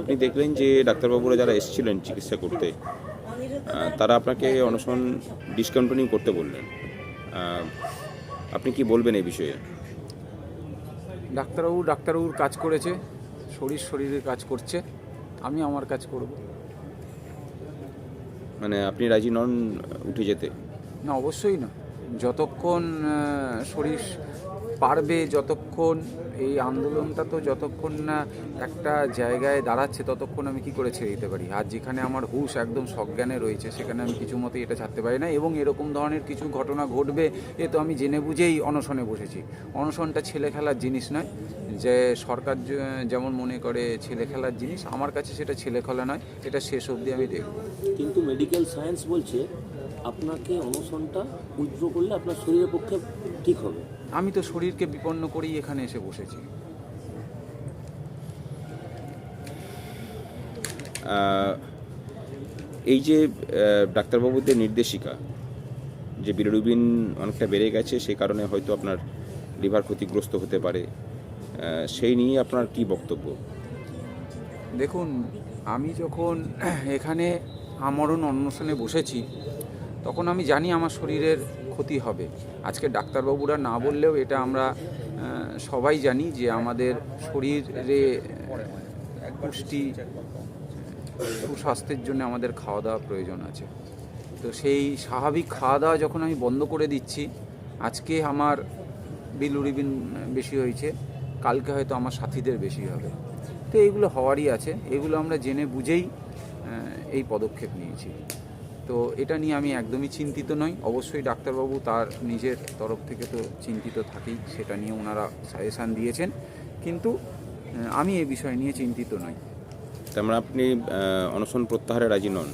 আপনি দেখলেন যে ডাক্তারবাবুরা যারা এসেছিলেন চিকিৎসা করতে তারা আপনাকে অনশন ডিসকন্টিনিউ করতে বললেন। আপনি কি বলবেন এই বিষয়ে? ডাক্তারবাবু ডাক্তারবাবুর কাজ করেছে শরীর শরীরের কাজ করছে আমি আমার কাজ করব। মানে আপনি রাজি নন উঠে যেতে? না অবশ্যই না। যতক্ষণ শরীর পারবে, যতক্ষণ এই আন্দোলনটা তো যতক্ষণ না একটা জায়গায় দাঁড়াচ্ছে, ততক্ষণ আমি কি করে ছেড়ে দিতে পারি? আর যেখানে আমার হুশ একদম সজ্ঞানে রয়েছে, সেখানে আমি কিছু মতেই এটা ছাড়তে পারি না। এবং এরকম ধরনের কিছু ঘটনা ঘটবে, এ তো আমি জেনে বুঝেই অনশনে বসেছি। অনশনটা ছেলে খেলার জিনিস নয়। যে সরকার যেমন মনে করে ছেলে খেলার জিনিস, আমার কাছে সেটা ছেলে খেলা নয়, এটা শেষ অবধি আমি দেখব। কিন্তু মেডিকেল সায়েন্স বলছে আপনাকে অনশনটা উইথড্র করলে আপনার শরীরের পক্ষে ঠিক হবে। আমি তো শরীরকে বিপন্ন করেই এখানে এসে বসেছি। এই যে ডাক্তারবাবুদের নির্দেশিকা যে বিলিরুবিন অনেকটা বেড়ে গেছে সেই কারণে হয়তো আপনার লিভার ক্ষতিগ্রস্ত হতে পারে। সেই নিয়ে আপনার কি বক্তব্য? দেখুন আমি যখন এখানে আমরণ অন্বেষণে বসেছি তখন আমি জানি আমার শরীরের ক্ষতি হবে। আজকে ডাক্তারবাবুরা না বললেও এটা আমরা সবাই জানি যে আমাদের শরীরে পুষ্টি, সুস্বাস্থ্যের জন্য আমাদের খাওয়া দাওয়া প্রয়োজন আছে। তো সেই স্বাভাবিক খাওয়া দাওয়া যখন আমি বন্ধ করে দিচ্ছি, আজকে আমার বিলুরিবিন বেশি হয়েছে, কালকে হয়তো আমার সাথীদের বেশি হবে। তো এইগুলো হওয়ারই আছে, এগুলো আমরা জেনে বুঝেই এই পদক্ষেপ নিয়েছি। তো এটা নিয়ে আমি একদমই চিন্তিত নই। অবশ্যই ডাক্তারবাবু তার নিজের তরফ থেকে তো চিন্তিত থাকেই, সেটা নিয়ে ওনারা সাজেশান দিয়েছেন। কিন্তু আমি এ বিষয় নিয়ে চিন্তিত নই। তার আপনি অনশন প্রত্যাহারে রাজি নন?